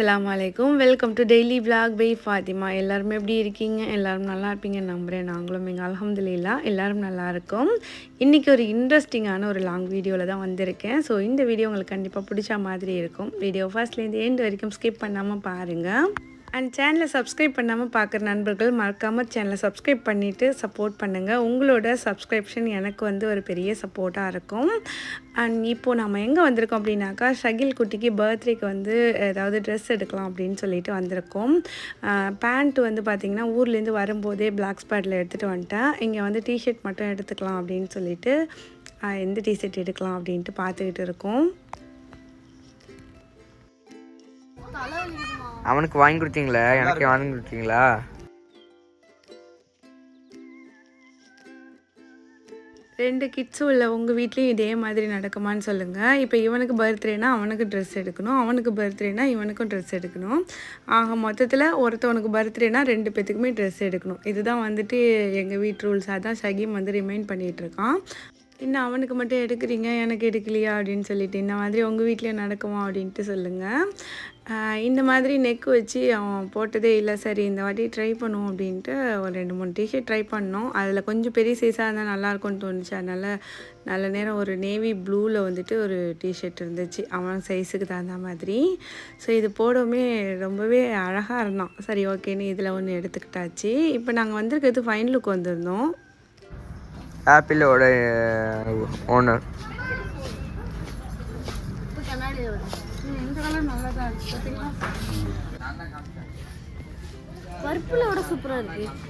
அஸ்லாம் வலைக்கும் welcome to daily vlog. By Fathima எல்லாருமே எப்படி இருக்கீங்க? எல்லாரும் நல்லா இருப்பீங்க நம்புகிறேன் நாங்களும் எங்கள் அல்ஹம்துலில்லா எல்லாரும் நல்லா இருக்கோம். இன்றைக்கி ஒரு இன்ட்ரெஸ்டிங்கான ஒரு லாங் வீடியோவில் தான் வந்திருக்கேன். ஸோ இந்த வீடியோ உங்களுக்கு கண்டிப்பாக பிடிச்ச மாதிரி இருக்கும். வீடியோ ஃபர்ஸ்ட்லேருந்து எண்ட் வரைக்கும் ஸ்கிப் பண்ணாமல் பாருங்கள் அண்ட் சேனலை சப்ஸ்கிரைப் பண்ணாமல் பார்க்குற நண்பர்கள் மறக்காமல் சேனலை சப்ஸ்கிரைப் பண்ணிவிட்டு சப்போர்ட் பண்ணுங்கள் உங்களோட சப்ஸ்கிரிப்ஷன் எனக்கு வந்து ஒரு பெரிய சப்போர்ட்டாக இருக்கும். அண்ட் இப்போது நம்ம எங்கே வந்திருக்கோம் அப்படின்னாக்கா ஷகில் குட்டிக்கு பர்த்டேக்கு வந்து ஏதாவது ட்ரெஸ் எடுக்கலாம் அப்படின்னு சொல்லிட்டு வந்திருக்கோம். பேண்ட் வந்து பார்த்திங்கன்னா ஊர்லேருந்து வரும்போதே பிளாக் ஸ்பாட்டில் எடுத்துகிட்டு வந்துட்டேன். இங்கே வந்து டிஷர்ட் மட்டும் எடுத்துக்கலாம் அப்படின்னு சொல்லிட்டு எந்த டிஷர்ட் எடுக்கலாம் அப்படின்ட்டு பார்த்துக்கிட்டு இருக்கோம். அவனுக்கு வாங்கி கொடுத்தீங்களா? எனக்கு வாங்கி கொடுத்தீங்களா? ரெண்டு கிட்ஸும் உள்ள உங்கள் வீட்லேயும் இதே மாதிரி நடக்குமான்னு சொல்லுங்கள் இப்போ இவனுக்கு பர்த்டேனா அவனுக்கு ட்ரெஸ் எடுக்கணும். அவனுக்கு பர்த்டேனா இவனுக்கும் ட்ரெஸ் எடுக்கணும். ஆக மொத்தத்தில் ஒருத்தவனுக்கு பர்த்டேனா ரெண்டு பேத்துக்குமே ட்ரெஸ் எடுக்கணும். இதுதான் வந்துட்டு எங்கள் வீட்டு ரூல்ஸ் அதான் ஷகீம் வந்து ரிமைண்ட் பண்ணிகிட்டு இருக்கான். இன்னும் அவனுக்கு மட்டும் எடுக்கிறீங்க? எனக்கு எடுக்கலையா? அப்படின்னு சொல்லிட்டு இந்த மாதிரி உங்கள் வீட்லேயும் நடக்குமா? அப்படின்ட்டு சொல்லுங்கள் இந்த மாதிரி நெக் வச்சு அவன் போட்டதே இல்லை சரி இந்த வாட்டி ட்ரை பண்ணுவோம் அப்படின்ட்டு ஒரு ரெண்டு மூணு டிஷர்ட் ட்ரை பண்ணோம். அதில் கொஞ்சம் பெரிய சைஸாக இருந்தால் நல்லாயிருக்கும்னு தோணுச்சு. அதனால் நல்ல நேரம் ஒரு நேவி ப்ளூவில் வந்துட்டு ஒரு டிஷர்ட் இருந்துச்சு. அவன் சைஸுக்கு தகுந்த மாதிரி. ஸோ இது போடவுமே ரொம்பவே அழகாக இருந்தான். சரி ஓகேன்னு இதில் ஒன்று எடுத்துக்கிட்டாச்சு. இப்போ நாங்கள் வந்திருக்கிறது ஃபைன் லுக் வந்திருந்தோம். ஆப்பிளோட ஓனர் கலர் நல்லா தான் இருக்கு பார்த்தீங்களா பர்பிளை விட சூப்பராக இருக்கு.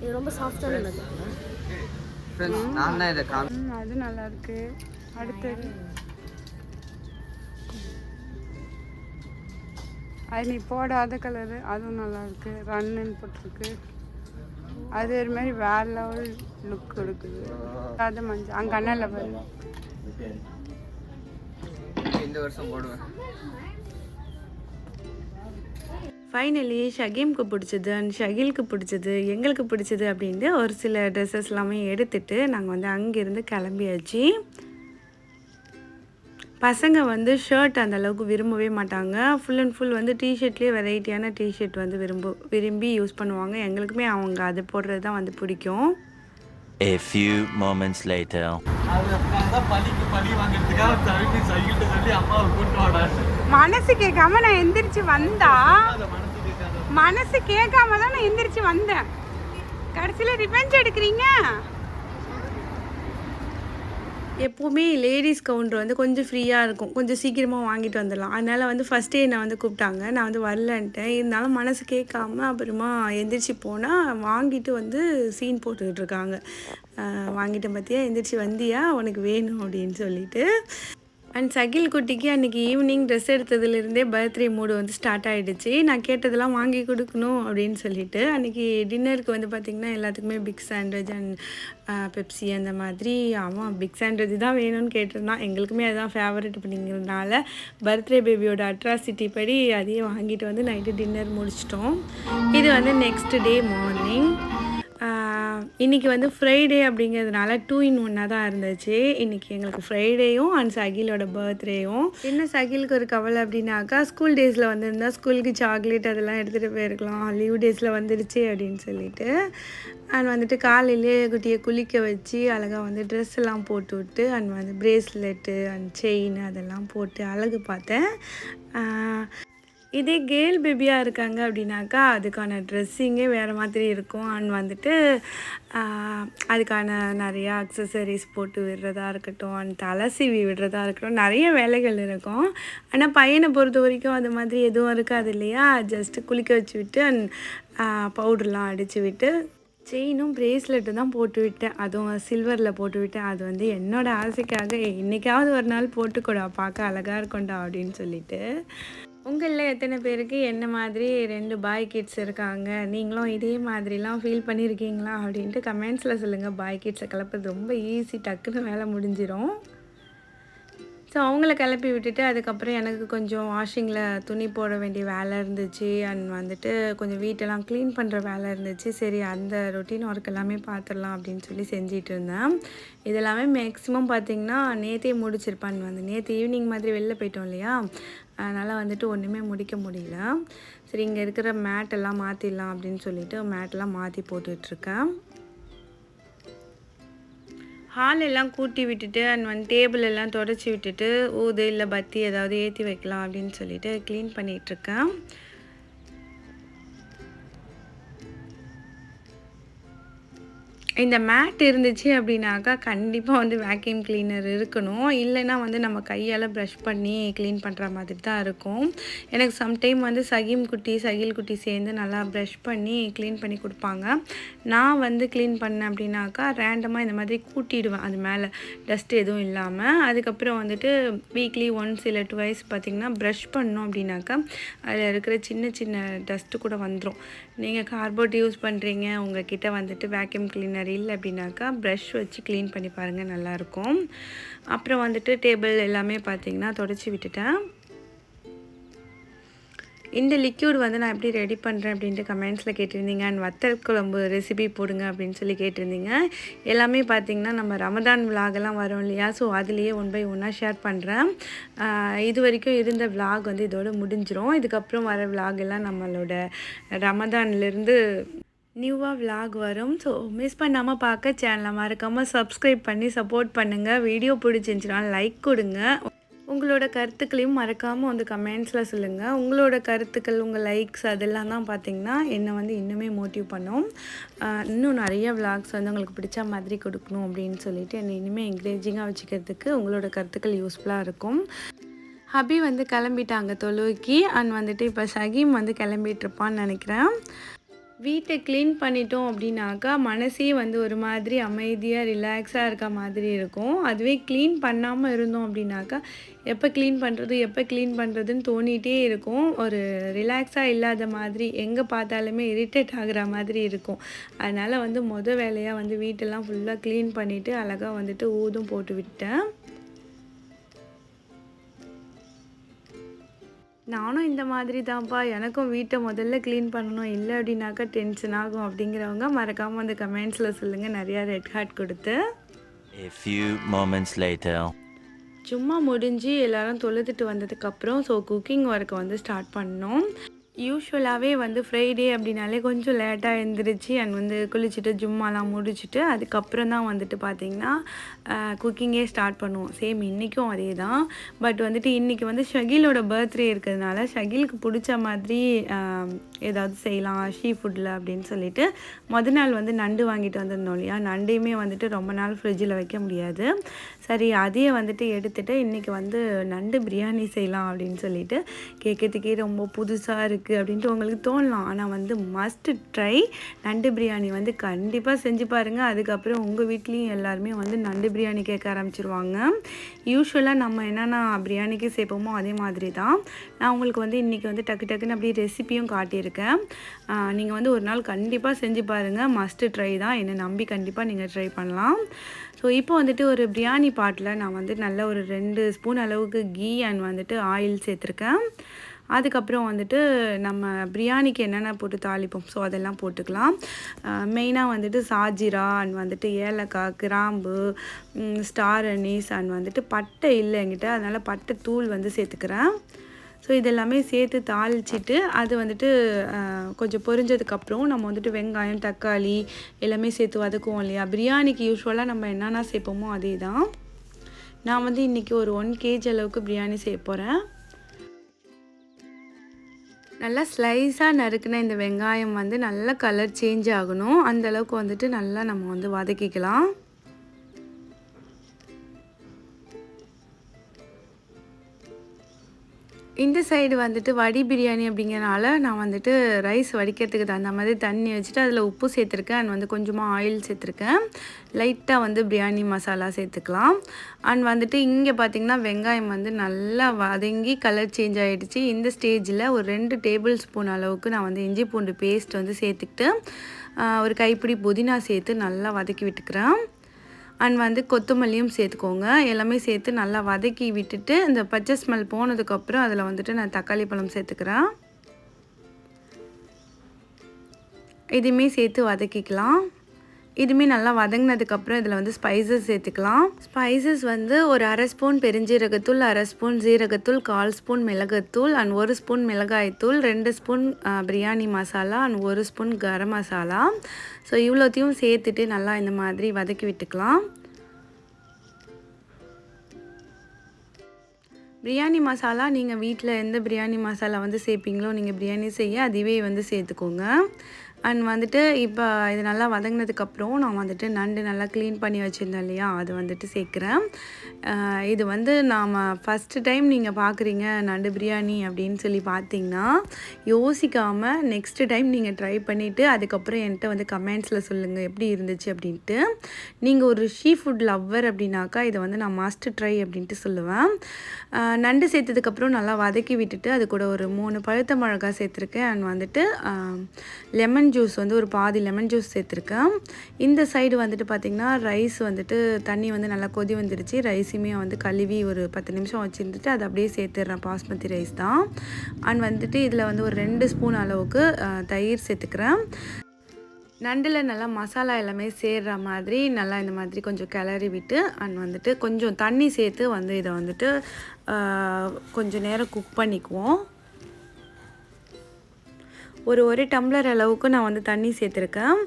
இது ரொம்ப சாஃப்டான அது நல்லா இருக்கு. அடுத்தது. அது நீ போடாத கலரு அதுவும் நல்லா இருக்கு. ரன்னுன்னு போட்டிருக்கு. அது ஒரு மாதிரி வேற லெவல் லுக் கொடுக்குது. அது மஞ்சள் அங்கே அண்ணல பாரு. இந்த வருஷம் போடுவேன். ஃபைனலி ஷகீம்க்கு பிடிச்சது அண்ட் ஷகிலுக்கு பிடிச்சது எங்களுக்கு பிடிச்சது அப்படின்ட்டு ஒரு சில ட்ரெஸ்ஸஸ் எல்லாமே எடுத்துட்டு நாங்கள் வந்து அங்கேருந்து கிளம்பியாச்சு. பசங்க வந்து ஷர்ட் அந்த அளவுக்கு விரும்பவே மாட்டாங்க. ஃபுல் அண்ட் ஃபுல் வந்து டிஷர்ட்லேயே வெரைட்டியான டிஷர்ட் வந்து விரும்ப விரும்பி யூஸ் பண்ணுவாங்க. எங்களுக்குமே அவங்க அது போடுறது தான் வந்து பிடிக்கும். A few moments later. மனசு கேட்காம நான் எந்திரிச்சு வந்தா? மனசு கேட்காம தான் நான் எந்திரிச்சு வந்தேன். கடைசியில் ரிவெஞ்ச் எடுக்கிறீங்க? எப்போவுமே லேடிஸ் கவுண்டர் வந்து கொஞ்சம் ஃப்ரீயாக இருக்கும். கொஞ்சம் சீக்கிரமாக வாங்கிட்டு வந்துடலாம். அதனால் வந்து ஃபஸ்ட்டே என்னை வந்து கூப்பிட்டாங்க. நான் வந்து வரலன்ட்டேன். இருந்தாலும் மனசு கேட்காம அப்புறமா எந்திரிச்சு போனால் வாங்கிட்டு வந்து சீன் போட்டுக்கிட்டு இருக்காங்க. அஹ் வாங்கிட்டேன் பார்த்தியா எந்திரிச்சு வந்தியா? உனக்கு வேணும் அப்படின்னு சொல்லிட்டு. அண்ட் சகில் குட்டிக்கு அன்றைக்கி ஈவினிங் ட்ரெஸ் எடுத்ததுலேருந்தே பர்த்டே மூடு வந்து ஸ்டார்ட் ஆகிடுச்சு நான் கேட்டதெல்லாம் வாங்கி கொடுக்கணும் அப்படின்னு சொல்லிட்டு அன்றைக்கி டின்னருக்கு வந்து பார்த்திங்கன்னா எல்லாத்துக்குமே பிக் சாண்ட்விச் அண்ட் பெப்சி அந்த மாதிரி அவன் பிக் சாண்ட்விச் தான் வேணும்னு கேட்டிருந்தான் எங்களுக்குமே அதுதான் ஃபேவரட் அப்படிங்கிறதுனால பர்த்டே பேபியோட அட்ராசிட்டி படி அதையே வாங்கிட்டு வந்து நைட்டு டின்னர் முடிச்சிட்டோம். இது வந்து நெக்ஸ்ட் டே மார்னிங் இன்றைக்கி இன்னைக்கு வந்து ஃப்ரைடே அப்படிங்கிறதுனால டூ இன் ஒன்னாக தான் இருந்துச்சு. இன்றைக்கி எங்களுக்கு ஃப்ரைடேயும் அண்ட் சகிலோட பர்த்டேயும் என்ன சகிலுக்கு ஒரு கவலை அப்படின்னாக்கா ஸ்கூல் டேஸில் வந்திருந்தா ஸ்கூலுக்கு சாக்லேட் அதெல்லாம் எடுத்துகிட்டு போயிருக்கலாம். லீவ் டேஸில் வந்துடுச்சு அப்படின்னு சொல்லிட்டு. அண்ட் வந்துட்டு காலையிலே குட்டியை குளிக்க வச்சு அழகாக வந்து ட்ரெஸ் எல்லாம் போட்டு விட்டு அண்ட் வந்து ப்ரேஸ்லெட்டு அண்ட் செயின் அதெல்லாம் போட்டு அழகு பார்த்தேன். இதே கேர்ள் பேபியாக இருக்காங்க அப்படின்னாக்கா அதுக்கான ட்ரெஸ்ஸிங்கே வேறு மாதிரி இருக்கும். அண்ட் வந்துட்டு அதுக்கான நிறையா அக்சசரிஸ் போட்டு விடுறதா இருக்கட்டும் அண்ட் தலை சீவி விடுறதா இருக்கட்டும் நிறைய வேலைகள் இருக்கும். ஆனால் பையனை பொறுத்த வரைக்கும் அது மாதிரி எதுவும் இருக்காது இல்லையா? ஜஸ்ட்டு குளிக்க வச்சு விட்டு அண்ட் பவுடர்லாம் அடித்து விட்டு செயினும் பிரேஸ்லெட்டும் தான் போட்டு விட்டேன். அதுவும் சில்வரில் போட்டு விட்டேன். அது வந்து என்னோடய ஆசைக்காக இன்றைக்காவது ஒரு நாள் போட்டுக்கூடா பார்க்க அழகாக இருக்கும்டா அப்படின்னு சொல்லிட்டு. உங்களில் எத்தனை பேருக்கு என்ன மாதிரி ரெண்டு பாய் கிட்ஸ் இருக்காங்க? நீங்களும் இதே மாதிரிலாம் ஃபீல் பண்ணியிருக்கீங்களா அப்படின்ட்டு கமெண்ட்ஸில் சொல்லுங்கள் பாய் கிட்ஸை கலப்புறது ரொம்ப ஈஸி டக்குன்னு வேலை முடிஞ்சிடும் ஸோ அவங்கள கிளப்பி விட்டுட்டு அதுக்கப்புறம் எனக்கு கொஞ்சம் வாஷிங்கில் துணி போட வேண்டிய வேலை இருந்துச்சு. அண்ட் வந்துட்டு கொஞ்சம் வீட்டெல்லாம் க்ளீன் பண்ணுற வேலை இருந்துச்சு. சரி அந்த ரொட்டீன் ஒர்க் எல்லாமே பார்த்துடலாம் அப்படின்னு சொல்லி செஞ்சிட்டு இருந்தேன். இதெல்லாமே மேக்ஸிமம் பார்த்திங்கன்னா நேற்றே முடிச்சிருப்பான்னு வந்து நேற்று ஈவினிங் மாதிரி வெளில போயிட்டோம் இல்லையா? அதனால் வந்துட்டு ஒன்றுமே முடிக்க முடியல. சரி இங்கே இருக்கிற மேட்டெல்லாம் மாற்றிடலாம் அப்படின்னு சொல்லிட்டு மேட்டெல்லாம் மாற்றி போட்டுட்ருக்கேன். ஹால் எல்லாம் கூட்டி விட்டுட்டு அண்ட் வந்து டேபிள் எல்லாம் தொடச்சி விட்டுட்டு ஊது இல்லை பத்தி ஏதாவது ஏற்றி வைக்கலாம் அப்படின்னு சொல்லிட்டு க்ளீன் பண்ணிகிட்ருக்கேன் இந்த மேட் இருந்துச்சு அப்படின்னாக்கா கண்டிப்பாக வந்து வேக்யூம் கிளீனர் இருக்கணும். இல்லைன்னா வந்து நம்ம கையால் ப்ரஷ் பண்ணி க்ளீன் பண்ணுற மாதிரி தான் இருக்கும். எனக்கு சம்டைம் வந்து சகிம் குட்டி சகில் குட்டி சேர்ந்து நல்லா ப்ரஷ் பண்ணி க்ளீன் பண்ணி கொடுப்பாங்க. நான் வந்து க்ளீன் பண்ணேன் அப்படின்னாக்கா ரேண்டமாக இந்த மாதிரி கூட்டிடுவேன் அது மேலே. டஸ்ட் எதுவும் இல்லாமல் அதுக்கப்புறம் வந்துட்டு வீக்லி ஒன்ஸ் இல்லை டுவைஸ் பார்த்திங்கன்னா ப்ரஷ் பண்ணோம் அப்படின்னாக்கா அதில் இருக்கிற சின்ன சின்ன டஸ்ட்டு கூட வந்துடும் நீங்கள் கார்போர்ட் யூஸ் பண்ணுறீங்க உங்ககிட்ட வந்துட்டு வேக்யூம் கிளீனர் இல்லை அப்படின்னாக்கா ப்ரஷ் வச்சு க்ளீன் பண்ணி பாருங்கள் நல்லாயிருக்கும். அப்புறம் வந்துட்டு டேபிள் எல்லாமே பார்த்தீங்கன்னா தொடச்சி விட்டுட்டேன். இந்த லிக்யூட் வந்து நான் எப்படி ரெடி பண்ணுறேன் அப்படின்ட்டு கமெண்ட்ஸில் கேட்டிருந்தீங்க. அண்ட் வத்தல் குழம்பு ரெசிபி போடுங்க அப்படின்னு சொல்லி கேட்டிருந்தீங்க. எல்லாமே பார்த்திங்கன்னா நம்ம ரமதான் விலாகெல்லாம் வரும் இல்லையா? ஸோ அதுலேயே ஒன் பை ஒன்னாக ஷேர் பண்ணுறேன் இது வரைக்கும் இருந்த விலாக் வந்து இதோட முடிஞ்சிரும். இதுக்கப்புறம் வர விலாகெல்லாம் நம்மளோட ரமதான்லேருந்து நியூவாக விலாக் வரும். ஸோ மிஸ் பண்ணாமல் பார்க்க சேனலை மறக்காமல் சப்ஸ்கிரைப் பண்ணி சப்போர்ட் பண்ணுங்கள் வீடியோ பிடிச்சிருந்துச்சுன்னா லைக் கொடுங்க. உங்களோட கருத்துக்களையும் மறக்காமல் வந்து கமெண்ட்ஸில் சொல்லுங்கள் உங்களோட கருத்துக்கள் உங்கள் லைக்ஸ் அதெல்லாம் தான் பார்த்தீங்கன்னா என்னை வந்து இன்னுமே மோட்டிவ் பண்ணும். இன்னும் நிறைய vlogs வந்து உங்களுக்கு பிடிச்ச மாதிரி கொடுக்கணும் அப்படின்னு சொல்லிட்டு என்னை இனிமேல் என்கரேஜிங்காக வச்சுக்கிறதுக்கு உங்களோட கருத்துக்கள் யூஸ்ஃபுல்லாக இருக்கும். ஹபி வந்து கிளம்பிட்டாங்க தொழுவுக்கு அண்ட் வந்துட்டு இப்போ சகீம் வந்து கிளம்பிட்டு இருப்பான்னு நினைக்கிறேன். வீட்டை க்ளீன் பண்ணிட்டோம் அப்படின்னாக்கா மனசே வந்து ஒரு மாதிரி அமைதியாக ரிலாக்ஸாக இருக்க மாதிரி இருக்கும். அதுவே க்ளீன் பண்ணாமல் இருந்தோம் அப்படின்னாக்கா எப்போ க்ளீன் பண்ணுறது எப்போ க்ளீன் பண்ணுறதுன்னு தோணிகிட்டே இருக்கும். ஒரு ரிலாக்ஸாக இல்லாத மாதிரி எங்கே பார்த்தாலுமே இரிட்டேட் ஆகிற மாதிரி இருக்கும். அதனால் வந்து மொதல் வேலையாக வந்து வீட்டெல்லாம் ஃபுல்லாக க்ளீன் பண்ணிவிட்டு அழகாக வந்துட்டு ஊதும் போட்டு விட்டேன். நானும் இந்த மாதிரி தான்ப்பா எனக்கும் வீட்டை முதல்ல க்ளீன் பண்ணணும். இல்லை அப்படின்னாக்கா டென்ஷன் ஆகும் அப்படிங்கிறவங்க மறக்காமல் அந்த கமெண்ட்ஸில் சொல்லுங்கள் நிறையா ரெட் ஹார்ட் கொடுத்து. A few moments later. சும்மா முடிஞ்சு எல்லாரும் தொழுதுட்டு வந்ததுக்கப்புறம் ஸோ குக்கிங் ஒர்க்கை வந்து ஸ்டார்ட் பண்ணோம். யூஸ்வலாகவே வந்து ஃப்ரைடே அப்படின்னாலே கொஞ்சம் லேட்டாக எழுந்திரிச்சு அண்ட் வந்து குளிச்சுட்டு ஜும்மாலாம் முடிச்சுட்டு அதுக்கப்புறம் தான் வந்துட்டு பார்த்திங்கன்னா குக்கிங்கே ஸ்டார்ட் பண்ணுவோம். சேம் இன்றைக்கும் அதே தான் பட் வந்துட்டு இன்றைக்கி வந்து ஷகிலோட பர்த்டே இருக்கிறதுனால ஷகிலுக்கு பிடிச்ச மாதிரி ஏதாவது செய்யலாம். ஷீ ஃபுட்டில் அப்படின்னு சொல்லிட்டு மொதல் நாள் வந்து நண்டு வாங்கிட்டு வந்திருந்தோம் இல்லையா? நண்டையுமே வந்துட்டு ரொம்ப நாள் ஃப்ரிட்ஜில் வைக்க முடியாது. சரி அதையே வந்துட்டு எடுத்துட்டு இன்றைக்கி வந்து நண்டு பிரியாணி செய்யலாம் அப்படின்னு சொல்லிட்டு கேட்கறதுக்கே ரொம்ப புதுசாக இருக்குது அப்படின்ட்டு உங்களுக்கு தோணலாம். ஆனால் வந்து மஸ்ட் ட்ரை நண்டு பிரியாணி வந்து கண்டிப்பாக செஞ்சு பாருங்கள் அதுக்கப்புறம் உங்கள் வீட்லேயும் எல்லாருமே வந்து நண்டு பிரியாணி கேட்க ஆரம்பிச்சிருவாங்க. யூஸ்வலாக நம்ம என்னென்ன பிரியாணிக்கு சேர்ப்போமோ அதே மாதிரி தான். நான் உங்களுக்கு வந்து இன்றைக்கி வந்து டக்கு டக்குன்னு அப்படியே ரெசிபியும் காட்டியிருக்கேன். நீங்கள் வந்து ஒரு நாள் கண்டிப்பாக செஞ்சு பாருங்கள் மஸ்ட்டு ட்ரை தான். என்னை நம்பி கண்டிப்பாக நீங்கள் ட்ரை பண்ணலாம். ஸோ இப்போ வந்துட்டு ஒரு பிரியாணி பாட்டில் நான் வந்து நல்ல ஒரு ரெண்டு ஸ்பூன் அளவுக்கு கீ அண்ட் வந்துட்டு ஆயில் சேர்த்துருக்கேன். அதுக்கப்புறம் வந்துட்டு நம்ம பிரியாணிக்கு என்னென்ன போட்டு தாளிப்போம்? ஸோ அதெல்லாம் போட்டுக்கலாம். மெயினாக வந்துட்டு சாஜிரா அண்ட் வந்துட்டு ஏலக்காய் கிராம்பு ஸ்டார் அனீஸ் அண்ட் வந்துட்டு பட்டை இல்லை என்கிட்ட. அதனால் பட்டை தூள் வந்து சேர்த்துக்கிறேன். ஸோ இதெல்லாமே சேர்த்து தாளிச்சிட்டு அது வந்துட்டு கொஞ்சம் பொரிஞ்சதுக்கப்புறம் நம்ம வந்துட்டு வெங்காயம் தக்காளி எல்லாமே சேர்த்து வதக்குவோம் இல்லையா? பிரியாணிக்கு யூஸ்வலாக நம்ம என்னென்ன சேர்ப்போமோ அதே தான் நான் வந்து இன்றைக்கி ஒரு ஒன் கேஜி அளவுக்கு பிரியாணி செய்ய போகிறேன் நல்லா ஸ்லைஸாக நறுக்குன இந்த வெங்காயம் வந்து நல்லா கலர் சேஞ்ச் ஆகணும். அந்த அளவுக்கு வந்துட்டு நல்லா நம்ம வந்து வதக்கிக்கலாம். இந்த சைடு வந்துட்டு வடி பிரியாணி அப்படிங்கிறனால நான் வந்துட்டு ரைஸ் வடிக்கிறதுக்கு தகுந்த மாதிரி தண்ணி வச்சுட்டு அதில் உப்பு சேர்த்துருக்கேன். அண்ட் வந்து கொஞ்சமாக ஆயில் சேர்த்துருக்கேன். லைட்டாக வந்து பிரியாணி மசாலா சேர்த்துக்கலாம். அண்ட் வந்துட்டு இங்கே பார்த்தீங்கன்னா வெங்காயம் வந்து நல்லா வதங்கி கலர் சேஞ்ச் ஆகிடுச்சு இந்த ஸ்டேஜில் ஒரு ரெண்டு டேபிள் ஸ்பூன் அளவுக்கு நான் வந்து இஞ்சி பூண்டு பேஸ்ட் வந்து சேர்த்துக்கிட்டு ஒரு கைப்பிடி புதினா சேர்த்து நல்லா வதக்கி விட்டுக்கிறேன். அண்ட் வந்து கொத்தமல்லியும் சேர்த்துக்கோங்க. எல்லாமே சேர்த்து நல்லா வதக்கி விட்டுட்டு இந்த பச்சை ஸ்மெல் போனதுக்கப்புறம் அதில் வந்துட்டு நான் தக்காளி பழம் சேர்த்துக்கிறேன். இதையுமே சேர்த்து வதக்கிக்கலாம். இதுவுமே நல்லா வதங்கினதுக்கப்புறம் இதில் வந்து ஸ்பைசஸ் சேர்த்துக்கலாம். ஸ்பைசஸ் வந்து ஒரு அரை ஸ்பூன் பெருஞ்சீரகத்தூள் அரை ஸ்பூன் ஜீரகத்தூள் கால் ஸ்பூன் மிளகுத்தூள் அண்ட் ஒரு ஸ்பூன் மிளகாய்த்தூள் ரெண்டு ஸ்பூன் பிரியாணி மசாலா அண்ட் ஒரு ஸ்பூன் கரம் மசாலா. ஸோ இவ்வளோத்தையும் சேர்த்துட்டு நல்லா இந்த மாதிரி வதக்கி விட்டுக்கலாம். பிரியாணி மசாலா நீங்கள் வீட்டில் எந்த பிரியாணி மசாலா வந்து சேர்ப்பீங்களோ நீங்கள் பிரியாணி செய்ய அதுவே வந்து சேர்த்துக்கோங்க. அண்ட் வந்துட்டு இப்போ இது நல்லா வதங்கினதுக்கப்புறம் நான் வந்துட்டு நண்டு நல்லா க்ளீன் பண்ணி வச்சுருந்தேன் இல்லையா? அது வந்துட்டு சேர்க்குறேன். இது வந்து நாம் ஃபஸ்ட்டு டைம் நீங்கள் பார்க்குறீங்க நண்டு பிரியாணி அப்படின்னு சொல்லி பார்த்தீங்கன்னா யோசிக்காமல் நெக்ஸ்ட்டு டைம் நீங்கள் ட்ரை பண்ணிவிட்டு அதுக்கப்புறம் என்கிட்ட வந்து கமெண்ட்ஸில் சொல்லுங்கள் எப்படி இருந்துச்சு அப்படின்ட்டு. நீங்கள் ஒரு ஷீ ஃபுட் லவ்வர் அப்படின்னாக்கா இதை வந்து நான் மாஸ்டர் ட்ரை அப்படின்ட்டு சொல்லுவேன். நண்டு சேர்த்ததுக்கப்புறம் நல்லா வதக்கி விட்டுட்டு அது கூட ஒரு மூணு பழுத்த மிளகா சேர்த்துருக்கேன். அண்ட் வந்துட்டு லெமன் ஜூஸ் வந்து ஒரு பாதி லெமன் ஜூஸ் சேர்த்துருக்கேன். இந்த சைடு வந்துட்டு பார்த்திங்கன்னா ரைஸ் வந்துட்டு தண்ணி வந்து நல்லா கொதி வந்துடுச்சு ரைஸுமே வந்து கழுவி ஒரு பத்து நிமிஷம் வச்சுருந்துட்டு அதை அப்படியே சேர்த்துடுறேன் பாஸ்மதி ரைஸ் தான். அண்ட் வந்துட்டு இதில் வந்து ஒரு ரெண்டு ஸ்பூன் அளவுக்கு தயிர் சேர்த்துக்கிறேன். நண்டில் நல்லா மசாலா எல்லாமே சேர்கிற மாதிரி நல்லா இந்த மாதிரி கொஞ்சம் கிளறி விட்டு அண்ட் வந்துட்டு கொஞ்சம் தண்ணி சேர்த்து வந்து இதை வந்துட்டு கொஞ்சம் நேரம் குக் பண்ணிக்குவோம். ஒரு ஒரு டம்ளர் அளவுக்கு நான் வந்து தண்ணி சேர்த்துருக்கேன்.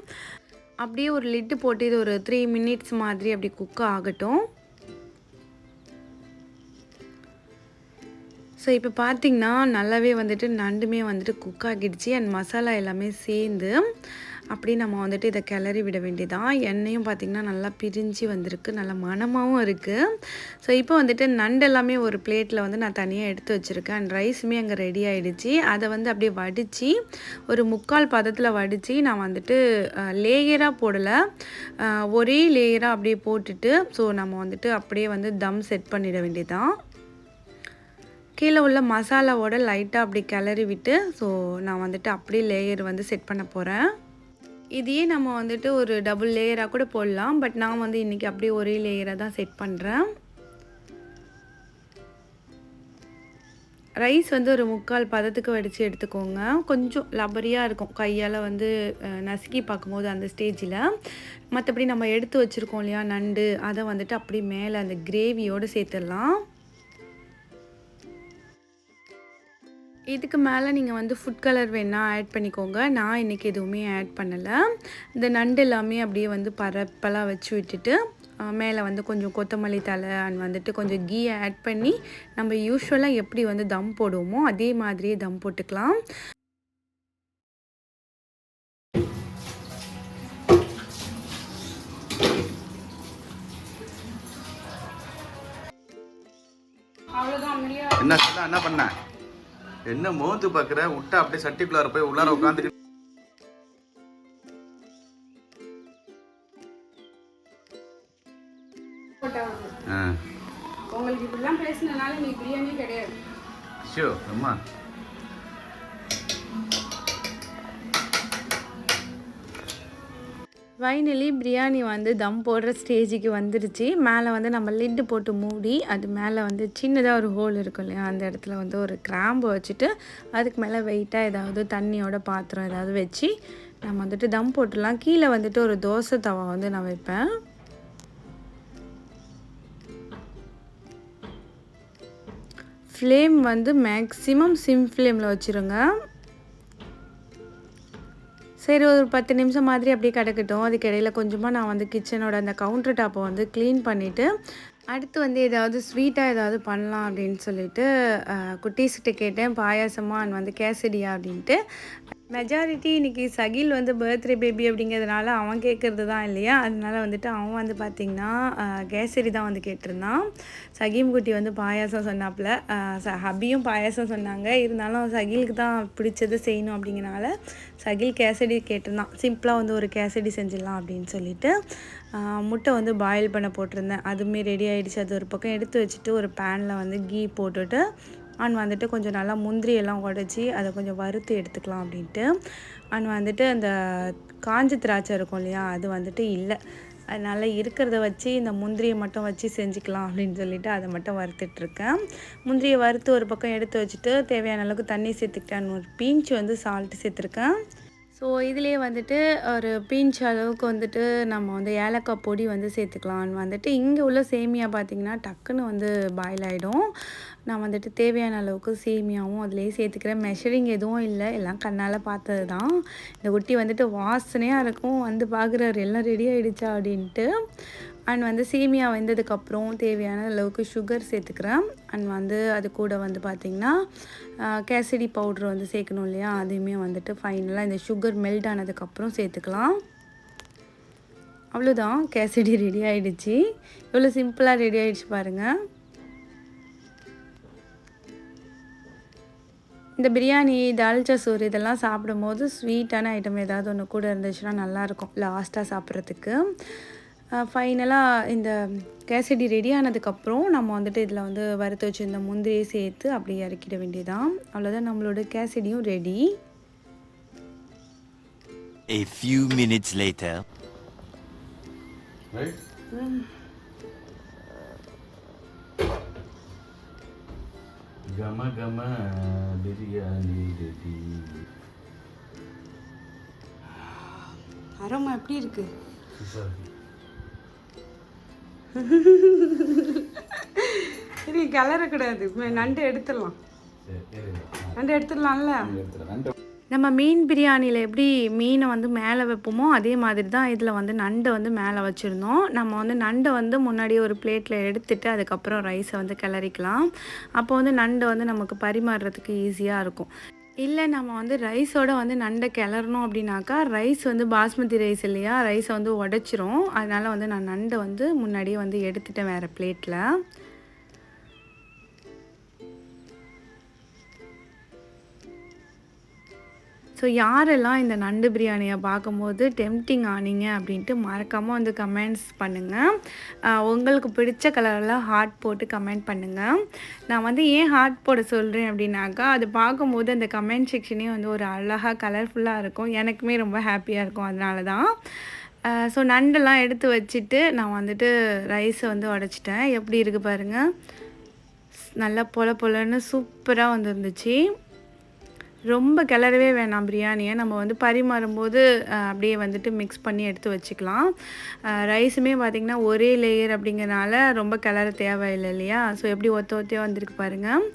அப்படியே ஒரு லிட்டு போட்டு இது ஒரு த்ரீ மினிட்ஸ் மாதிரி அப்படி குக் ஆகட்டும். ஸோ இப்போ பார்த்திங்கன்னா நல்லாவே வந்துட்டு நண்டுமே வந்துட்டு குக் ஆகிடுச்சு. அண்ட் மசாலா எல்லாமே சேர்ந்து அப்படி நம்ம வந்துட்டு இதை கிளறி விட வேண்டியதான் எண்ணெயும் பார்த்திங்கன்னா நல்லா பிரிஞ்சு வந்திருக்கு. நல்லா மணமாகவும் இருக்குது ஸோ இப்போ வந்துட்டு நண்டு எல்லாமே ஒரு பிளேட்டில் வந்து நான் தனியாக எடுத்து வச்சுருக்கேன். அண்ட் ரைஸுமே அங்கே ரெடி ஆகிடுச்சு அதை வந்து அப்படியே வடித்து ஒரு முக்கால் பதத்தில் வடித்து நான் வந்துட்டு லேயராக போடலை. ஒரே லேயராக அப்படியே போட்டுட்டு ஸோ நம்ம வந்துட்டு அப்படியே வந்து தம் செட் பண்ணிட வேண்டியதான் கீழே உள்ள மசாலாவோட லைட்டாக அப்படி கிளறி விட்டு ஸோ நான் வந்துட்டு அப்படியே லேயர் வந்து செட் பண்ண போகிறேன் இதையே நம்ம வந்துட்டு ஒரு டபுள் லேயராக கூட போடலாம். பட் நான் வந்து இன்றைக்கி அப்படியே ஒரே லேயராக தான் செட் பண்ணுறேன் ரைஸ் வந்து ஒரு முக்கால் பதத்துக்கு வடித்து எடுத்துக்கோங்க. கொஞ்சம் லபரியாக இருக்கும். கையால் வந்து நசுக்கி பார்க்கும்போது அந்த ஸ்டேஜில் மற்றபடி நம்ம எடுத்து வச்சுருக்கோம் இல்லையா நண்டு அதை வந்துட்டு அப்படியே மேலே அந்த கிரேவியோடு சேர்த்துடலாம். இதுக்கு மேலே நீங்கள் வந்து ஃபுட் கலர் வேணால் ஆட் பண்ணிக்கோங்க. நான் இன்றைக்கி எதுவுமே ஆட் பண்ணலை. இந்த நண்டு எல்லாமே அப்படியே வந்து பரப்பெல்லாம் வச்சு விட்டுட்டு மேலே வந்து கொஞ்சம் கொத்தமல்லி தலை அண்ட் வந்துட்டு கொஞ்சம் கீயை ஆட் பண்ணி நம்ம யூஸ்வலாக எப்படி வந்து தம் போடுவோமோ அதே மாதிரியே தம் போட்டுக்கலாம். என்ன சொல்ல என்ன பண்ண? என்ன மோந்து பாக்குற? விட்டா அப்படியே சட்டிக்குள்ளார போய் உள்ளார உட்காந்துக்கிட்டு உங்களுக்கு இப்படிலாம் பேசினனால நீ பிரியாணி கிடையாது. ஷோ அம்மா. ஃபைனலி பிரியாணி வந்து தம் போடுற ஸ்டேஜுக்கு வந்துருச்சு. மேலே வந்து நம்ம லிட்டு போட்டு மூடி அது மேலே வந்து சின்னதாக ஒரு ஹோல் இருக்கும் இல்லையா? அந்த இடத்துல வந்து ஒரு கிராம்பு வச்சுட்டு அதுக்கு மேலே வெயிட்டாக ஏதாவது தண்ணியோட பாத்திரம் ஏதாவது வச்சு நம்ம வந்துட்டு தம் போட்டுடலாம். கீழே வந்துட்டு ஒரு தோசை தவா வந்து நான் வைப்பேன். ஃப்ளேம் வந்து மேக்ஸிமம் சிம் ஃப்ளேமில் வச்சுருங்க. சரி ஒரு பத்து நிமிஷம் மாதிரி அப்படியே கிடக்கட்டும். அதுக்கு இடையில கொஞ்சமாக நான் வந்து கிச்சனோட அந்த கவுண்டர் டாப்பை வந்து க்ளீன் பண்ணிவிட்டு அடுத்து வந்து ஏதாவது ஸ்வீட்டாக ஏதாவது பண்ணலாம் அப்படின்னு சொல்லிட்டு குட்டீஸ்கிட்ட கேட்டேன். பாயாசமா அண்ட் வந்து கேசடியா அப்படின்ட்டு. மெஜாரிட்டி இன்னைக்கு சகில் வந்து பர்த்டே பேபி அப்படிங்கிறதுனால அவன் கேட்குறது தான் இல்லையா? அதனால வந்துட்டு அவன் வந்து பார்த்திங்கன்னா கேசரி தான் வந்து கேட்டிருந்தான். சகீம் குட்டி வந்து பாயாசம் சொன்னாப்புல. ச ஹபியும் பாயாசம் சொன்னாங்க. இருந்தாலும் சகிலுக்கு தான் பிடிச்சது செய்யணும் அப்படிங்கிறனால சகில் கேசடி கேட்டிருந்தான். சிம்பிளாக வந்து ஒரு கேசடி செஞ்சிடலாம் அப்படின்னு சொல்லிட்டு. முட்டை வந்து பாயில் பண்ண போட்டிருந்தேன். அதுவுமே ரெடி ஆகிடுச்சு அது ஒரு பக்கம் எடுத்து வச்சுட்டு ஒரு பேனில் வந்து கீ போட்டுட்டு அண்ட் வந்துட்டு கொஞ்சம் நல்லா முந்திரி எல்லாம் உடச்சி அதை கொஞ்சம் வறுத்து எடுத்துக்கலாம் அப்படின்ட்டு. அண்ட் வந்துட்டு அந்த காஞ்ச திராட்சை இருக்கும் இல்லையா அது வந்துட்டு இல்லை. அதனால் இருக்கிறத வச்சு இந்த முந்திரியை மட்டும் வச்சு செஞ்சுக்கலாம் அப்படின்னு சொல்லிட்டு அதை மட்டும் வறுத்துட்ருக்கேன் முந்திரியை வறுத்து ஒரு பக்கம் எடுத்து வச்சுட்டு தேவையான அளவுக்கு தண்ணி சேர்த்துக்கிட்டேன். ஒரு பீஞ்சு வந்து சால்ட்டு சேர்த்துருக்கேன். ஸோ இதுலேயே வந்துட்டு ஒரு பீஞ்ச் அளவுக்கு வந்துட்டு நம்ம வந்து ஏலக்காய் பொடி வந்து சேர்த்துக்கலாம்னு வந்துட்டு இங்கே உள்ள சேமியா பார்த்திங்கன்னா டக்குன்னு வந்து பாயில் ஆகிடும் நான் வந்துட்டு தேவையான அளவுக்கு சேமியாவும் அதுலேயே சேர்த்துக்கிறேன். மெஷரிங் எதுவும் இல்லை. எல்லாம் கண்ணால் பார்த்தது தான் இந்த குட்டி வந்துட்டு வாசனையாக இருக்கும். வந்து பார்க்குறாரு எல்லாம் ரெடி ஆகிடுச்சா அப்படின்ட்டு. அண்ட் வந்து சேமியா வெந்ததுக்கப்புறம் தேவையான அளவுக்கு சுகர் சேர்த்துக்கிறேன். அண்ட் வந்து அது கூட வந்து பார்த்திங்கன்னா கேசடி கேசரி பவுட்ரு வந்து சேர்க்கணும் இல்லையா? அதையுமே வந்துட்டு ஃபைனலாக இந்த சுகர் மெல்ட் ஆனதுக்கப்புறம் சேர்த்துக்கலாம். அவ்வளோதான் கேசரி ரெடி ஆகிடுச்சு இவ்வளோ சிம்பிளாக ரெடி ஆகிடுச்சு பாருங்கள் இந்த பிரியாணி தால்ச்சா சோறு இதெல்லாம் சாப்பிடும்போது ஸ்வீட்டான ஐட்டம் ஏதாவது ஒன்று கூட இருந்துச்சுன்னா நல்லாயிருக்கும். லாஸ்ட்டாக சாப்பிட்றதுக்கு. ஃபைனலாக இந்த கேசடி ரெடி ஆனதுக்கப்புறம் நம்ம வந்துட்டு இதில் வந்து வறுத்து வச்சிருந்த முந்திரியை சேர்த்து அப்படியே இறக்கிட வேண்டியதான் அவ்வளோதான் நம்மளோட கேசடியும் ready A few minutes later. Right கம கம பிரியாணி ரெடி அரோமா எப்படி இருக்கு. சரி கிளறக்கூடாது நண்டு எடுத்துடலாம். நண்டு எடுத்துடலாம்ல? நம்ம மீன் பிரியாணியில் எப்படி மீனை வந்து மேலே வைப்போமோ அதே மாதிரி தான் இதில் வந்து நண்டை வந்து மேலே வச்சுருந்தோம். நம்ம வந்து நண்டை வந்து முன்னாடியே ஒரு பிளேட்டில் எடுத்துட்டு அதுக்கப்புறம் ரைஸை வந்து கிளறிக்கலாம். அப்போ வந்து நண்டை வந்து நமக்கு பரிமாறுறதுக்கு ஈஸியாக இருக்கும். இல்லை நம்ம வந்து ரைஸோட வந்து நண்டை கிளறணும் அப்படின்னாக்கா ரைஸ் வந்து பாஸ்மதி ரைஸ் இல்லையா? ரைஸை வந்து உடச்சிரும். அதனால் வந்து நான் நண்டை வந்து முன்னாடியே வந்து எடுத்துட்டேன் வேறு பிளேட்டில் ஸோ யாரெல்லாம் இந்த நண்டு பிரியாணியை பார்க்கும்போது டெம்டிங் ஆனீங்க அப்படின்ட்டு மறக்காமல் வந்து கமெண்ட்ஸ் பண்ணுங்கள் உங்களுக்கு பிடிச்ச கலரில் ஹார்ட் போட்டு கமெண்ட் பண்ணுங்கள் நான் வந்து ஏன் ஹார்ட் போட சொல்கிறேன் அப்படின்னாக்கா அது பார்க்கும்போது அந்த கமெண்ட் செக்ஷனே வந்து ஒரு அழகாக கலர்ஃபுல்லாக இருக்கும். எனக்குமே ரொம்ப ஹாப்பியாக இருக்கும் அதனால தான் ஸோ நண்டெல்லாம் எடுத்து வச்சுட்டு நான் வந்துட்டு ரைஸை வந்து உடச்சிட்டேன். எப்படி இருக்குது பாருங்கள் நல்லா பொல பொலன்னு சூப்பராக வந்துருந்துச்சு. ரொம்ப கிளறவே வேணாம் பிரியாணியை. நம்ம வந்து பரிமாறும்போது போது அப்படியே வந்துட்டு மிக்ஸ் பண்ணி எடுத்து வச்சுக்கலாம். ரைஸுமே பார்த்திங்கன்னா ஒரே லேயர் அப்படிங்கிறனால ரொம்ப கிளற தேவையில்லை இல்லையா? ஸோ எப்படி ஒத்த ஒத்தையாக வந்திருக்கு பாருங்கள்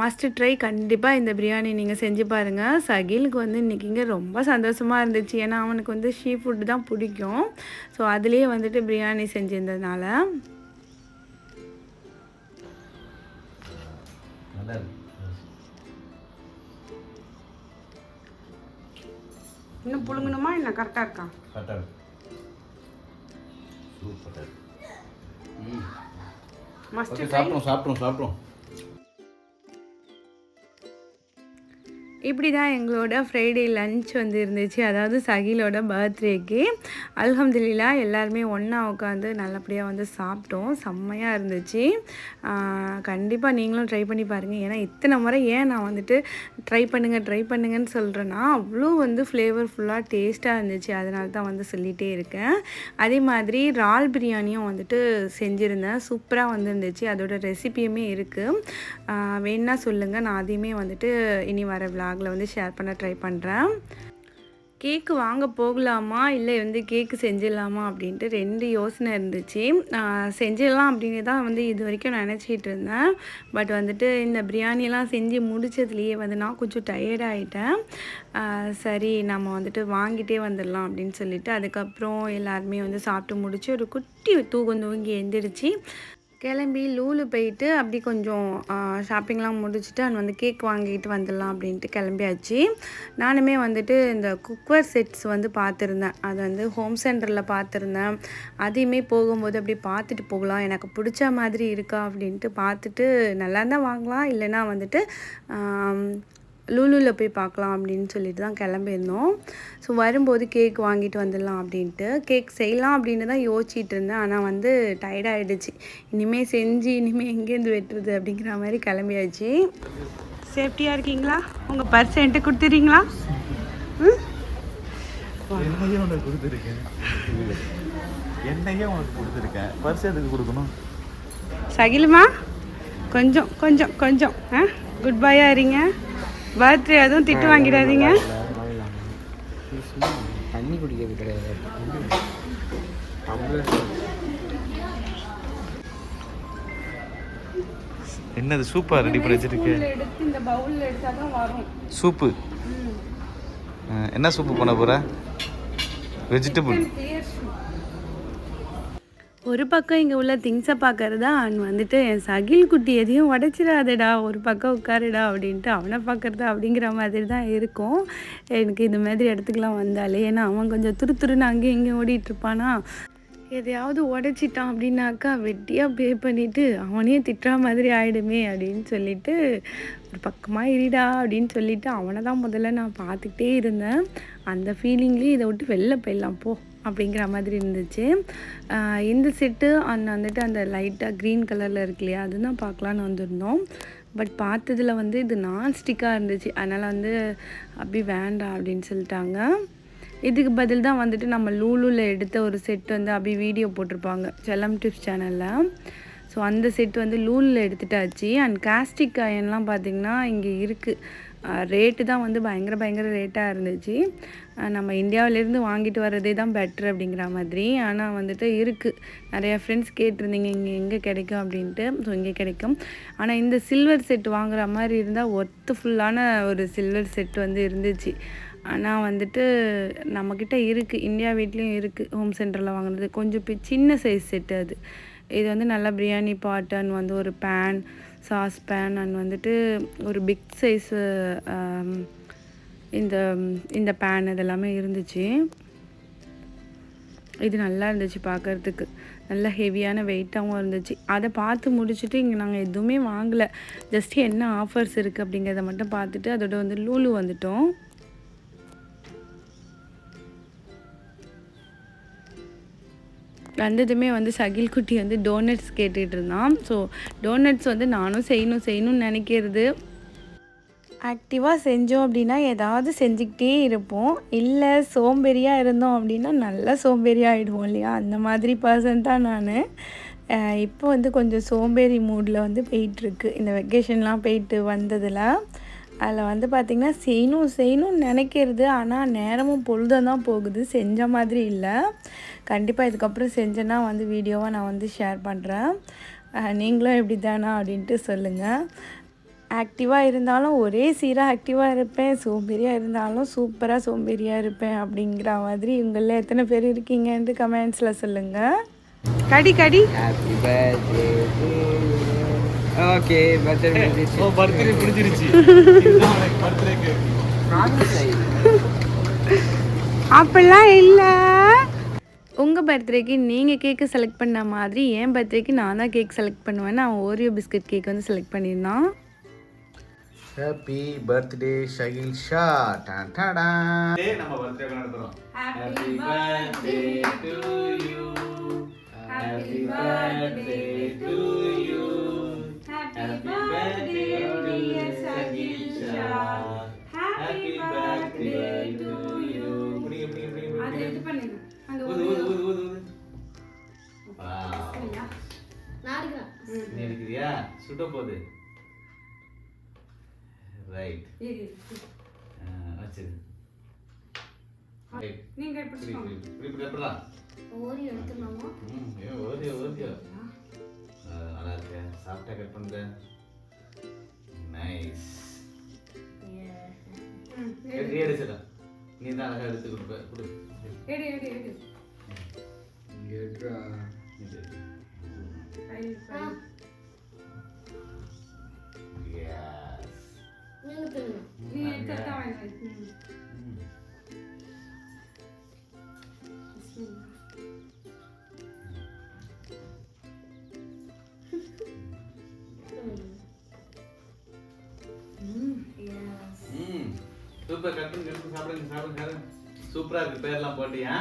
மஸ்ட் ட்ரை கண்டிப்பாக இந்த பிரியாணி நீங்கள் செஞ்சு பாருங்கள் சகிலுக்கு வந்து இன்றைக்கி இங்கே ரொம்ப சந்தோஷமாக இருந்துச்சு. ஏன்னா அவனுக்கு வந்து ஷீ ஃபுட்டு தான் பிடிக்கும். ஸோ அதுலேயே வந்துட்டு பிரியாணி செஞ்சிருந்ததுனால. இன்னும் புழுங்கணுமா? என்ன கரெக்டாக இருக்கா? கரெக்டாக இருக்கு. ம் மஸ்ட் சாப்பிட்டோம் சாப்பிட்டோம் சாப்பிட்டோம் இப்படி தான் எங்களோட ஃப்ரைடே லஞ்ச் வந்து இருந்துச்சு. அதாவது சகிலோட பர்த்டேக்கு அல்ஹம்துலில்லா எல்லாருமே ஒன்றா உட்காந்து நல்லபடியாக வந்து சாப்பிட்டோம். செம்மையாக இருந்துச்சு. கண்டிப்பாக நீங்களும் ட்ரை பண்ணி பாருங்கள் ஏன்னா இத்தனை முறை ஏன் நான் வந்துட்டு ட்ரை பண்ணுங்கள் ட்ரை பண்ணுங்கன்னு சொல்கிறேன்னா அவ்வளோ வந்து ஃப்ளேவர்ஃபுல்லாக டேஸ்ட்டாக இருந்துச்சு. அதனால தான் வந்து சொல்லிகிட்டே இருக்கேன். அதே மாதிரி ரால் பிரியாணியும் வந்துட்டு செஞ்சுருந்தேன். சூப்பராக வந்துருந்துச்சு. அதோட ரெசிபியுமே இருக்குது வேணா சொல்லுங்கள் நான் அதையுமே வந்துட்டு இனி வர விலாகில் வந்து ஷேர் பண்ண ட்ரை பண்ணுறேன் கேக்கு வாங்க போகலாமா? இல்லை வந்து கேக்கு செஞ்சிடலாமா? அப்படின்ட்டு ரெண்டு யோசனை இருந்துச்சு. நான் செஞ்சிடலாம் அப்படின்னு தான் வந்து இது வரைக்கும் நினச்சிட்டு இருந்தேன். பட் வந்துட்டு இந்த பிரியாணிலாம் செஞ்சு முடிச்சதுலேயே வந்து நான் கொஞ்சம் டயர்ட் ஆகிட்டேன் சரி நம்ம வந்துட்டு வாங்கிட்டே வந்துடலாம் அப்படின்னு சொல்லிட்டு அதுக்கப்புறம் எல்லாருமே வந்து சாப்பிட்டு முடிச்சு ஒரு குட்டி தூக்கம் தூங்கி எழுந்திரிச்சு கிளம்பி லூலு போயிட்டு அப்படி கொஞ்சம் ஷாப்பிங்லாம் முடிச்சுட்டு அண்ட் வந்து கேக் வாங்கிட்டு வந்துடலாம் அப்படின்ட்டு கிளம்பியாச்சு. நானுமே வந்துட்டு இந்த குக்வேர் செட்ஸ் வந்து பார்த்துருந்தேன். அது வந்து ஹோம் சென்டரில் பார்த்துருந்தேன். அதையுமே போகும்போது அப்படி பார்த்துட்டு போகலாம். எனக்கு பிடிச்ச மாதிரி இருக்கா அப்படின்ட்டு பார்த்துட்டு நல்லா இருந்தால் வாங்கலாம். இல்லைன்னா வந்துட்டு லூலுவில் போய் பார்க்கலாம் அப்படின்னு சொல்லிட்டு தான் கிளம்பியிருந்தோம். ஸோ வரும்போது கேக் வாங்கிட்டு வந்துடலாம் அப்படின்ட்டு. கேக் செய்யலாம் அப்படின்னு தான் யோசிச்சிட்டு இருந்தேன். ஆனால் வந்து டயர்டாகிடுச்சு இனிமேல் செஞ்சு இனிமேல் எங்கேருந்து வெட்டுறது அப்படிங்கிற மாதிரி கிளம்பியாச்சு. சேஃப்டியாக இருக்கீங்களா? உங்கள் பர்ஸ் என்கிட்ட கொடுத்துறீங்களா என்னையே உனக்கு கொடுத்துருக்கேன். என்னையே உனக்கு கொடுத்துருக்கேன். பர்ஸ் எதுக்கு கொடுக்கணும்? சகிலுமா? கொஞ்சம் கொஞ்சம் கொஞ்சம் ஆ? குட் பையாக இருங்க. பர்த்டே அதுவும் திட்டு வாங்கிடாதீங்க. தண்ணி குடிக்கிறது கிடையாது. என்னது சூப்பா ரெடி பண்ணி வச்சிருக்க? எடுத்து இந்த பவுலில் எடுத்தால் தான் வரும். சூப்பு. என்ன சூப்பு பண்ண போற? வெஜிடபிள் ஒரு பக்கம் இங்கே உள்ள திங்ஸை பார்க்கறதா அவன் வந்துட்டு என் சகில் குட்டி எதையும் உடச்சிடாதடா ஒரு பக்கம் உட்காருடா அப்படின்ட்டு அவனை பார்க்கறதா அப்படிங்கிற மாதிரி தான் இருக்கும். எனக்கு இந்த மாதிரி இடத்துக்குலாம் வந்தாலே ஏன்னா அவன் கொஞ்சம் துரு துருன்னு அங்கேயும் இங்கேயும் ஓடிட்டு இருப்பானா? எதையாவது உடைச்சிட்டான் அப்படின்னாக்கா வெட்டியாக பே பண்ணிவிட்டு அவனே திட்டுற மாதிரி ஆகிடுமே அப்படின்னு சொல்லிட்டு ஒரு பக்கமாக இருடா அப்படின்னு சொல்லிவிட்டு அவனை தான் முதல்ல நான் பார்த்துக்கிட்டே இருந்தேன். அந்த ஃபீலிங்லேயே இதை விட்டு வெளில போயிடலாம் போ அப்படிங்கிற மாதிரி இருந்துச்சு. இந்த செட்டு அந்த வந்துட்டு அந்த லைட்டாக க்ரீன் கலரில் இருக்கு இல்லையா அதுதான் பார்க்கலான்னு வந்திருந்தோம். பட் பார்த்ததுல வந்து இது நான் ஸ்டிக்காக இருந்துச்சு. அதனால் வந்து அப்படி வேண்டாம் அப்படின்னு சொல்லிட்டாங்க. இதுக்கு பதில் தான் வந்துட்டு நம்ம லூலூவில் எடுத்த ஒரு செட் வந்து அப்படி வீடியோ போட்டிருப்பாங்க செல்லம் டிப்ஸ் சேனலில் ஸோ அந்த செட் வந்து லூலில் எடுத்துட்டாச்சு. அண்ட் காஸ்டிக் அயன்லாம் பார்த்திங்கன்னா இங்கே இருக்குது ரேட்டு தான் வந்து பயங்கர பயங்கர ரேட்டாக இருந்துச்சு. நம்ம இந்தியாவிலேருந்து வாங்கிட்டு வர்றதே தான் பெட்ரு அப்படிங்கிற மாதிரி. ஆனால் வந்துட்டு இருக்குது நிறையா ஃப்ரெண்ட்ஸ் கேட்டிருந்தீங்க இங்கே எங்கே கிடைக்கும் அப்படின்ட்டு. ஸோ இங்கே கிடைக்கும். ஆனால் இந்த சில்வர் செட் வாங்குற மாதிரி இருந்தால் ஒர்த்துஃபுல்லான ஒரு சில்வர் செட் வந்து இருந்துச்சு. ஆனால் வந்துட்டு நம்மக்கிட்ட இருக்குது இந்தியா வீட்லேயும் இருக்குது ஹோம் சென்டரில் வாங்கினது. கொஞ்சம் பி- சின்ன சைஸ் செட்டு அது. இது வந்து நல்லா பிரியாணி பாட் அண்ட் வந்து ஒரு பேன் சாஸ் பேன் அண்ட் வந்துட்டு ஒரு பிக் சைஸு இந்த இந்த பேன் இதெல்லாமே இருந்துச்சு. இது நல்லா இருந்துச்சு பார்க்கறதுக்கு நல்ல ஹெவியான வெயிட்டாகவும் இருந்துச்சு. அதை பார்த்து முடிச்சுட்டு இங்கே நாங்கள் எதுவுமே வாங்கலை. ஜஸ்ட் என்ன ஆஃபர்ஸ் இருக்குது அப்படிங்கிறத மட்டும் பார்த்துட்டு அதோட வந்து லூலு வந்துட்டோம். வந்ததுமே வந்து சகில் குட்டி வந்து டோனட்ஸ் கேட்டுக்கிட்டு இருந்தான் ஸோ டோனட்ஸ் வந்து நானும் செய்யணும் செய்யணும்னு நினைக்கிறது. ஆக்டிவாக செஞ்சோம் அப்படின்னா ஏதாவது செஞ்சுக்கிட்டே இருப்போம். இல்லை சோம்பேறியாக இருந்தோம் அப்படின்னா நல்லா சோம்பேறியாக ஆகிடுவோம் இல்லையா? அந்த மாதிரி பர்சன் தான் நான். இப்போ வந்து கொஞ்சம் சோம்பேறி மூடில் வந்து போயிட்டுருக்கு. இந்த வெக்கேஷன்லாம் போயிட்டு வந்ததில். அதில் வந்து பார்த்திங்கன்னா செய்யணும் செய்யணும்னு நினைக்கிறது. ஆனால் நேரமும் பொழுதும் தான் போகுது. செஞ்ச மாதிரி இல்லை. கண்டிப்பாக இதுக்கப்புறம் செஞ்சேன்னா வந்து வீடியோவை நான் வந்து ஷேர் பண்ணுறேன் நீங்களும் எப்படி தானா அப்படின்ட்டு சொல்லுங்கள் ஆக்டிவாக இருந்தாலும் ஒரே சீராக ஆக்டிவாக இருப்பேன். சோம்பேறியாக இருந்தாலும் சூப்பராக சோம்பேறியாக இருப்பேன் அப்படிங்கிற மாதிரி உங்களில் எத்தனை பேர் இருக்கீங்கன்ட்டு கமெண்ட்ஸில் சொல்லுங்கள் கடி கடி. ஹாப்பி பர்த்டே ஓகே பர்த்டே ஓ பர்த்டே முடிஞ்சிருச்சு. பர்த்டேக்கு அப்படிலாம் இல்லை. உங்கள் பர்த்டேக்கு நீங்கள் கேக்கு செலக்ட் பண்ண மாதிரி என் பர்த்டேக்கு நான் தான் கேக் செலக்ட் பண்ணுவேன் அவன் ஓரியோ பிஸ்கட் கேக் வந்து செலக்ட் பண்ணியிருந்தான். ஹாப்பி பர்த்டே ஷகில் ஷா டான் டாடா நம்ம பர்த்டே கொண்டாடுறோம் happy birthday to you happy birthday to you happy birthday dear Shakisha happy birthday to you புடி புடி புடி புடி ஊது ஊது நீ இருக்கிறியா சுட்ட போகுது ரைட். வச்சிரு. நீங்க இப்படி இப்படி இப்படி எப்படிலாம் ஓரி எடுத்துக்கலாமா ம் ஏ ஓகே ஓகே நல்லா இருக்கு. சாப்பிட்டா கட் பண்ணுங்க நைஸ். எடுச்சுடா நீ தான் அழகா எடுத்து கொடுப்ப கொடு. எடு எடு எடு. சூப்பர் கட்டுங்க பண்ணி சாப்பிடுங்க சாப்பிடுங்க சூப்பரா இருக்கு பேர்லாம் போட்டியா?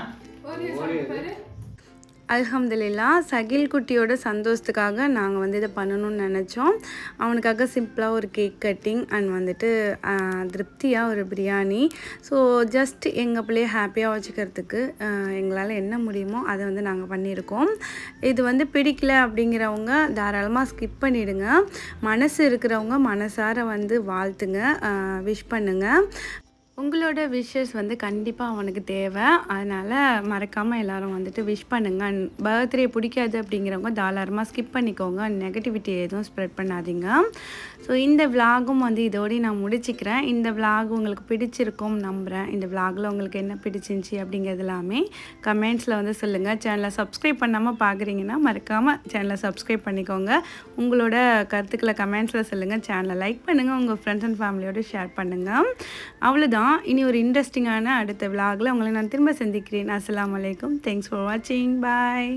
அல்ஹம்துலில்லா சகில் குட்டியோட சந்தோஷத்துக்காக நாங்கள் வந்து இதை பண்ணணும்னு நினச்சோம். அவனுக்காக சிம்பிளாக ஒரு கேக் கட்டிங் அண்ட் வந்துட்டு திருப்தியாக ஒரு பிரியாணி. ஸோ ஜஸ்ட் எங்கள் பிள்ளைய ஹாப்பியாக வச்சுக்கிறதுக்கு எங்களால் என்ன முடியுமோ அதை வந்து நாங்கள் பண்ணியிருக்கோம். இது வந்து பிடிக்கல அப்படிங்கிறவங்க தாராளமாக ஸ்கிப் பண்ணிவிடுங்க மனசு இருக்கிறவங்க மனசார வந்து வாழ்த்துங்க. விஷ் பண்ணுங்கள் உங்களோட விஷஸ் வந்து கண்டிப்பாக அவனுக்கு தேவை. அதனால் மறக்காமல் எல்லோரும் வந்துட்டு விஷ் பண்ணுங்கள் பர்த்டே பிடிக்காது அப்படிங்கிறவங்க தாராளமாக ஸ்கிப் பண்ணிக்கோங்க. நெகட்டிவிட்டி எதுவும் ஸ்ப்ரெட் பண்ணாதீங்க. ஸோ இந்த விலாகும் வந்து இதோடய நான் முடிச்சுக்கிறேன். இந்த விலாக் உங்களுக்கு பிடிச்சிருக்கும் நம்புகிறேன் இந்த விலாகில் உங்களுக்கு என்ன பிடிச்சிருந்துச்சி அப்படிங்கிறது எல்லாமே கமெண்ட்ஸில் வந்து சொல்லுங்கள் சேனலை சப்ஸ்கிரைப் பண்ணாமல் பார்க்குறீங்கன்னா மறக்காமல் சேனலை சப்ஸ்கிரைப் பண்ணிக்கோங்க. உங்களோட கருத்துக்களை கமெண்ட்ஸில் சொல்லுங்கள் சேனலை லைக் பண்ணுங்கள் உங்கள் ஃப்ரெண்ட்ஸ் அண்ட் ஃபேமிலியோடு ஷேர் பண்ணுங்கள் அவ்வளோதான் இனி ஒரு இன்ட்ரெஸ்டிங்கான அடுத்த விலாகில் உங்களை நான் திரும்ப சந்திக்கிறேன். அஸ்லாம் வலைக்கம் தேங்க்ஸ் ஃபார் வாட்சிங் பாய்